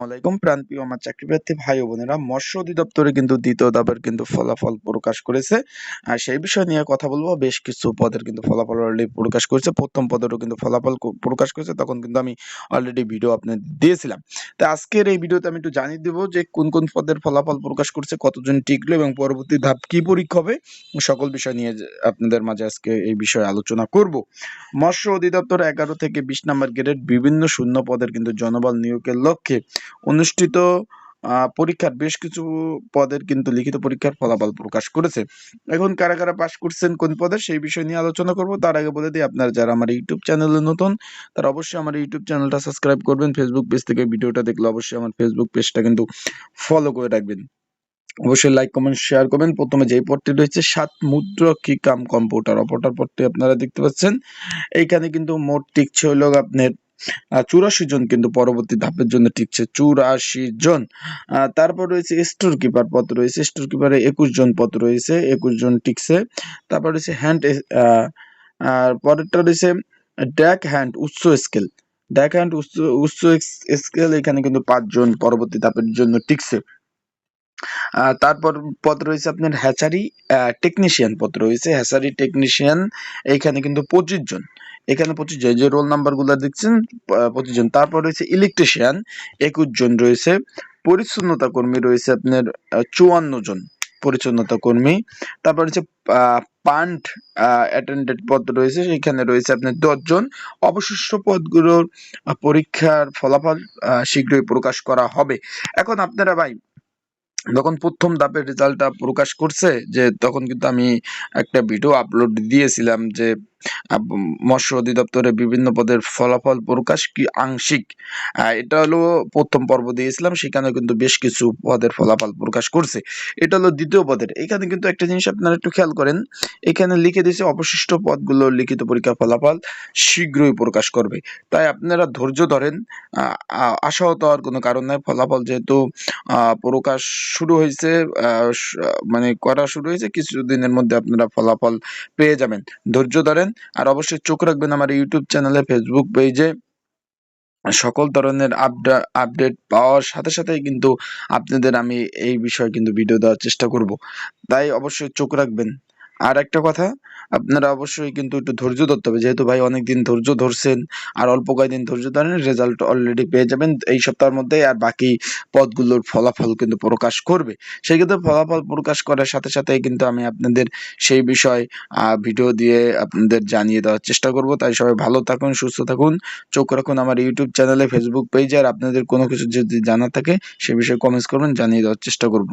আলাইকুম। প্রাণপ্রিয় আমার চাকরিপ্রার্থী ভাই বোনেরা, মৎস্য অধিদপ্তরে কিন্তু দ্বিতীয় ধাপের কিন্তু ফলাফল প্রকাশ করেছে। আর সেই বিষয় নিয়ে কথা বলব, বেশ কিছু পদের কিন্তু ফলাফল অলরেডি প্রকাশ করেছে। প্রথম পদেরও কিন্তু ফলাফল প্রকাশ করেছে, তখন কিন্তু আমি অলরেডি ভিডিও আপনাদের দিয়েছিলাম। তো আজকের এই ভিডিওতে আমি একটু জানিয়ে দেবো যে কোন কোন পদের ফলাফল প্রকাশ করছে, কতজন টিকলো এবং পরবর্তী ধাপ কি পরীক্ষা হবে, সকল বিষয় নিয়ে আপনাদের মাঝে আজকে এই বিষয়ে আলোচনা করব। মৎস্য অধিদপ্তর এগারো থেকে বিশ নম্বর গ্রেডের বিভিন্ন শূন্য পদের কিন্তু জনবল নিয়োগের লক্ষ্যে অনুষ্ঠিত পরীক্ষার বেশ কিছু পদের কিন্তু লিখিত পরীক্ষার ফলাফল প্রকাশ করেছে। এখন কারা কারা পাশ করছেন কোন পদে সেই বিষয় নিয়ে আলোচনা করব। তার আগে বলে দিই, আপনারা যারা আমার ইউটিউব চ্যানেলে নতুন, তারা অবশ্যই আমার ইউটিউব চ্যানেলটা সাবস্ক্রাইব করবেন। ফেসবুক পেজ থেকে ভিডিওটা দেখলে অবশ্যই আমার ফেসবুক পেজটা কিন্তু ফলো করে রাখবেন। অবশ্যই লাইক কমেন্ট শেয়ার করবেন। প্রথমে যেই পদটি রয়েছে, সাত মুদ্রক্ষী কাম কম্পিউটার। অপরটার পদটি আপনারা দেখতে পাচ্ছেন। এইখানে কিন্তু মোট টিকছে হলো আপনার চুরাশি জন কিন্তু পরবর্তী ধাপের জন্য টিকছে। চুরাশি জন। তারপর রয়েছে স্টোর কিপার পদ রয়েছে। স্টোর কিপারে একুশ জন পদ রয়েছে। একুশ জন টিকছে। তারপর রয়েছে হ্যান্ড আর পরেরটা রয়েছে ড্যাক হ্যান্ড উচ্চ স্কেল ড্যাক হ্যান্ড উচ্চ উচ্চ স্কেল এখানে কিন্তু পাঁচজন পরবর্তী ধাপের জন্য টিকছে। তারপর পদ রয়েছে আপনার হ্যাচারি টেকনিশিয়ান পদ রয়েছে। হ্যাচারি টেকনিশিয়ান এইখানে কিন্তু পঁচিশ জন। এখানে পঁচিশ জন যে রোল নাম্বারগুলো দেখছেন পঁচিশ জন তারপর রয়েছে ইলেকট্রিশিয়ান একুশ জন রয়েছে। পরিচ্ছন্নতা কর্মী রয়েছে আপনার চুয়ান্ন জন পরিচ্ছন্নতা কর্মী। তারপর হচ্ছে পান্ট অ্যাটেন্ডেন্ট পদ রয়েছে। সেখানে রয়েছে আপনার দশজন অবশিষ্ট পদগুলোর পরীক্ষার ফলাফল শীঘ্রই প্রকাশ করা হবে। এখন আপনারা ভাই, যখন প্রথম ধাপের রেজাল্টটা প্রকাশ করছে, যে তখন কিন্তু আমি একটা ভিডিও আপলোড দিয়েছিলাম যে মৎস্য অধিদপ্তরে বিভিন্ন পদের ফলাফল প্রকাশ কি আংশিক? এটা হলো প্রথম পর্ব দিয়েছিলাম সেখানে কিন্তু বেশ কিছু পদের ফলাফল প্রকাশ করছে। এটা হলো দ্বিতীয় পদের। এখানে কিন্তু একটা জিনিস আপনারা একটু খেয়াল করেন, এখানে লিখে দিয়েছে অবশিষ্ট পদগুলো লিখিত পরীক্ষার ফলাফল শীঘ্রই প্রকাশ করবে। তাই আপনারা ধৈর্য ধরেন আশাহত হওয়ার কোনো কারণ নাই। ফলাফল যেহেতু প্রকাশ শুরু হয়েছে মানে করা শুরু হয়েছে, কিছুদিনের মধ্যে আপনারা ফলাফল পেয়ে যাবেন। ধৈর্য ধরেন আর অবশ্যই চোখ রাখবেন আমার ইউটিউব চ্যানেলে ফেসবুক পেজে। সকল ধরনের আপডেট পাওয়ার সাথে সাথেই কিন্তু আপনাদের আমি এই বিষয়ে কিন্তু ভিডিও দেওয়ার চেষ্টা করব। তাই অবশ্যই চোখ রাখবেন। আর একটা কথা, আপনারা অবশ্যই কিন্তু একটু ধৈর্য ধরতে হবে। যেহেতু ভাই অনেকদিন ধৈর্য ধরছেন আর অল্প কয়েকদিন ধৈর্য ধরেন রেজাল্ট অলরেডি পেয়ে যাবেন। এই সপ্তাহের মধ্যে আর বাকি পদগুলোর ফলাফল কিন্তু প্রকাশ করবে। সেই ক্ষেত্রে ফলাফল প্রকাশ করার সাথে সাথেই কিন্তু আমি আপনাদের সেই বিষয় ভিডিও দিয়ে আপনাদের জানিয়ে দেওয়ার চেষ্টা করব। তাই সবাই ভালো থাকুন, সুস্থ থাকুন। চোখ রাখুন আমার ইউটিউব চ্যানেলে ফেসবুক পেজে আর আপনাদের কোনো কিছু যদি জানা থাকে, সে বিষয়ে কমেন্টস করবেন, জানিয়ে দেওয়ার চেষ্টা করব।